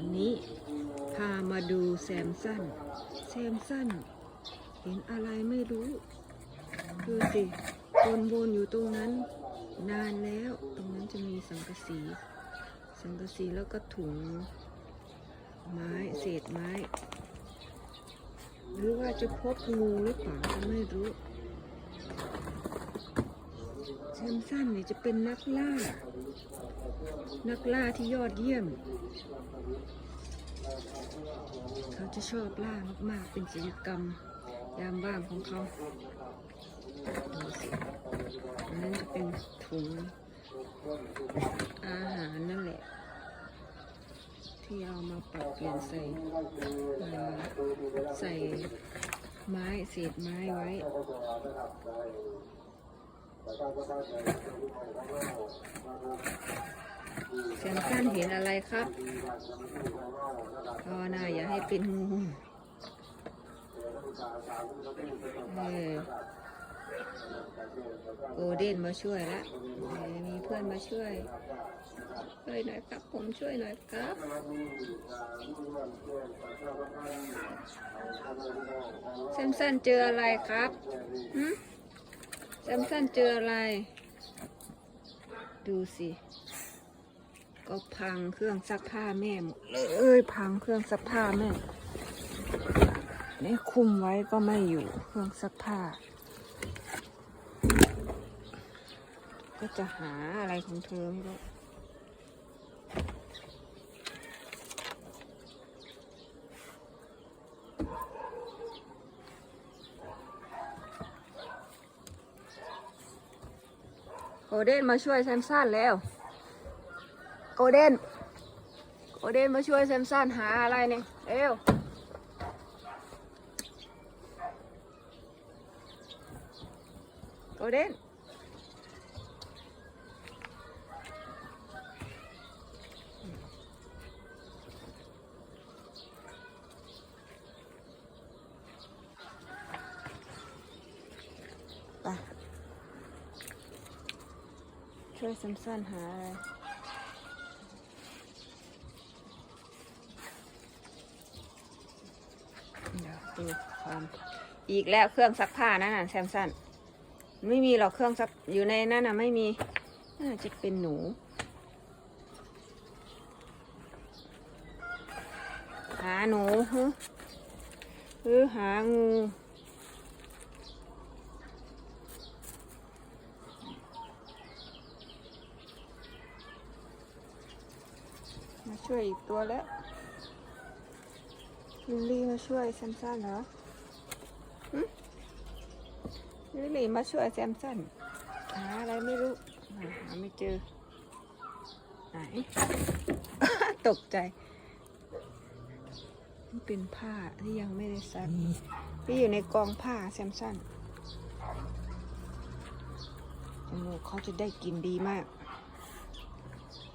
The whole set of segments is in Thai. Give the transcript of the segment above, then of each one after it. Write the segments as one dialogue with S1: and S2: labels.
S1: ันนี้พามาดูแซมสันแซมสันเห็นอะไรไม่รู้ คือสิวนๆอยู่ตรงนั้น นานแล้ว ตรงนั้นจะมีสังกะสี สังกะสีแล้วก็ถุง ไม้เศษไม้ หรือว่าจะพบงูหรือเปล่าก็ไม่รู้ แซมสั้นเนี่ยจะเป็นนักล่า นักล่าที่ยอดเยี่ยม เขาจะชอบล่ามากๆ เป็นกิจกรรมยามว่างของเขาอันนั้นจะเป็นถุงอาหารนั่นแหละ ที่เอามาปรับเปลี่ยนใส่ใส่ไม้เศษไม้ไว้ แซมสันเห็นอะไรครับภาวนาอย่าให้เป็นงูเออโกเดนมาช่วยละมีเพื่อนมาช่วย ช่วยหน่อยครับผมช่วยหน่อยครับแซมสันเจออะไรครับหืม แซมสันเจออะไร ดูสิ ก็พังเครื่องซักผ้าแม่หมดเลยพังเครื่องซักผ้าแม่ไม่คุมไว้ก็ไม่อยู่เครื่องซักผ้า ก็จะหาอะไรของเธอไม่รู้ โกเด้นมาช่วยแซมซันแล้ว โกเด้น โกเด้นมาช่วยแซมซันหาอะไรเนี่ยเร็วโกเด้น ช่วยแซมสันหาอะไรเดี๋ยวดูความอีกแล้วเครื่องซักผ้านั่นน่ะแซมสันไม่มีหรอกเครื่องซักอยู่ในนั่นน่ะไม่มีน่าจะเป็นหนูหาหนูฮึหรือหางู มาช่วยอีกตัวแล้ว ลิลลี่มาช่วยแซมสันเหรอลิลลี่มาช่วยแซมสันหาอะไรไม่รู้ หาไม่เจอ ไหน ตกใจเป็นผ้าที่ยังไม่ได้ซักที่อยู่ในกองผ้าแซมสันจมูกเขาจะได้กินดีมาก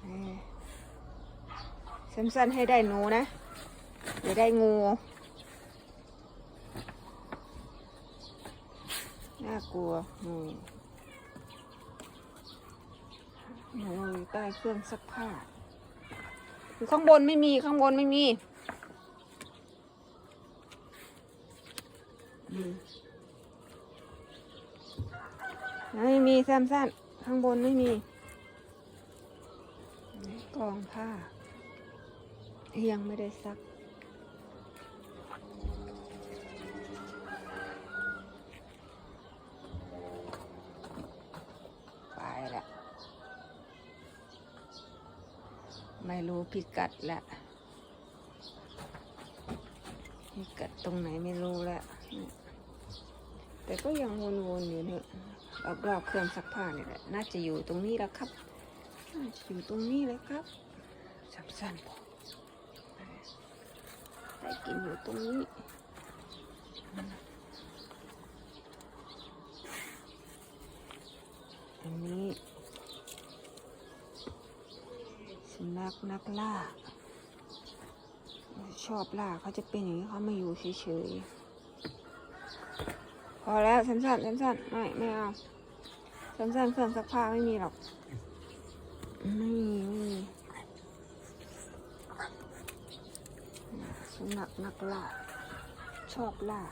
S1: เอ้ยแซม สั้นให้ได้หนูนะเดี๋ยวได้งูน่ากลัวงูงูอยู่ใต้เครื่องซักผ้าอยู่ข้างบนไม่มีข้างบนไม่มีมไม่มีแซมสั้นข้างบนไม่มีกองผ้า ยังไม่ได้ซัก ไปละไม่รู้พิกัดละพิกัดตรงไหนไม่รู้ละแต่ก็ยังวนๆอยู่เนี่ยรอบๆเครื่องซักผ้าเนี่ยแหละ น่าจะอยู่ตรงนี้แล้วครับ น่าจะอยู่ตรงนี้เลยครับสั้นๆบอ กินอยู่ตรงนี้อันนี้สุนัขนักล่า ชอบล่าเขาจะเป็นอย่างนี้เขาไม่อยู่เฉยๆ พอแล้วสั้นๆสั้นๆไม่ไม่เอาสั้นๆเครื่องซักผ้าไม่มีหรอก ไม่มีไม่มี สุนัขนักล่า ชอบล่า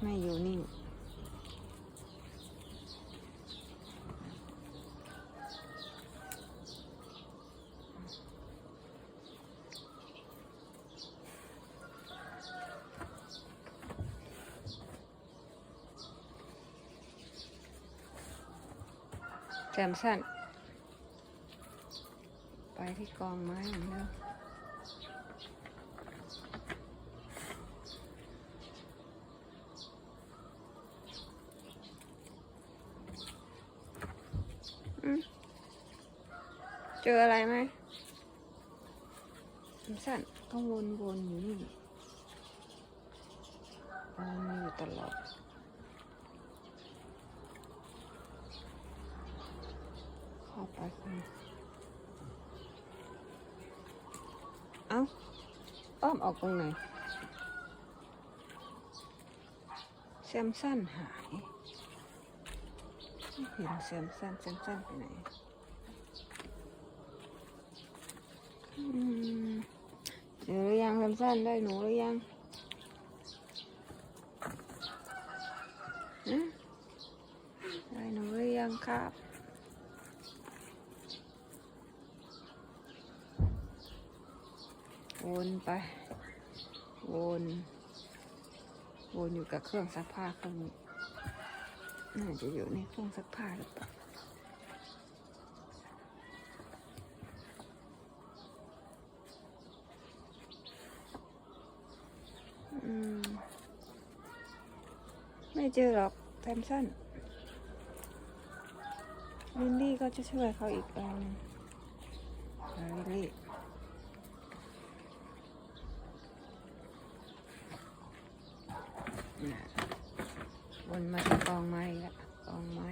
S1: ไม่อยู่นิ่งแซมสัน ที่กองไม้เหมือนเดิมอืมเจออะไรไหมแซมสันก็วนๆอยู่นี่วนอยู่ตลอดเข้าไปข้างใน เอ้าอ้อมออกตรงไหนแซมสั้นหายไม่เห็นแซมสั้นแซมสั้นไปไหนอืมเจอหรือยังแซมสั้นได้หนูหรือยังฮะได้หนูหรือยังครับ วนไป วนวนอยู่กับเครื่องซักผ้าเครื่องนี้น่าจะอยู่ในเครื่องซักผ้าหรือเปล่าอืมไม่เจอหรอกแซมสันลินดี้ก็จะช่วยเขาอีกอันหนึ่ง ลิลลี่น่ะวนมาที่กองไม้ล้วกองไม้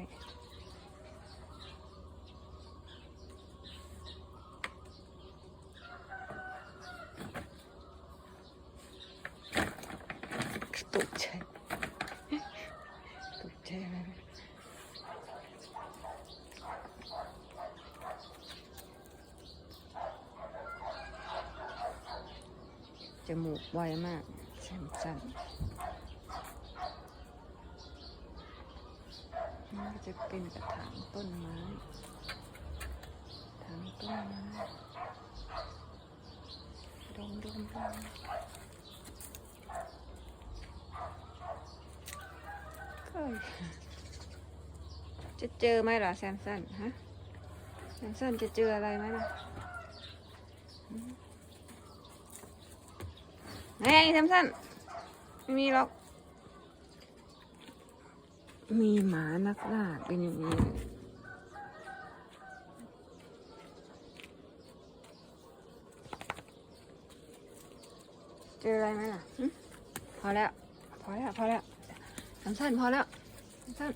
S1: ตกใจตกใจเลยจมูกไวมากสั้นๆ นี่ก็ จะเป็นกระถางต้นไม้ถางต้นไม้ดมดมดมก็จะเจอไหมล่ะแซมสันฮะแซมสันจะเจออะไรไหมล่ะหืมไงแซมสันไม่มีหรอก มีหมานักล่าเป็นอย่างนี้เจออะไรไหมล่ะพอแล้ว พอแล้ว พอแล้วสั้นๆพอแล้วสั้น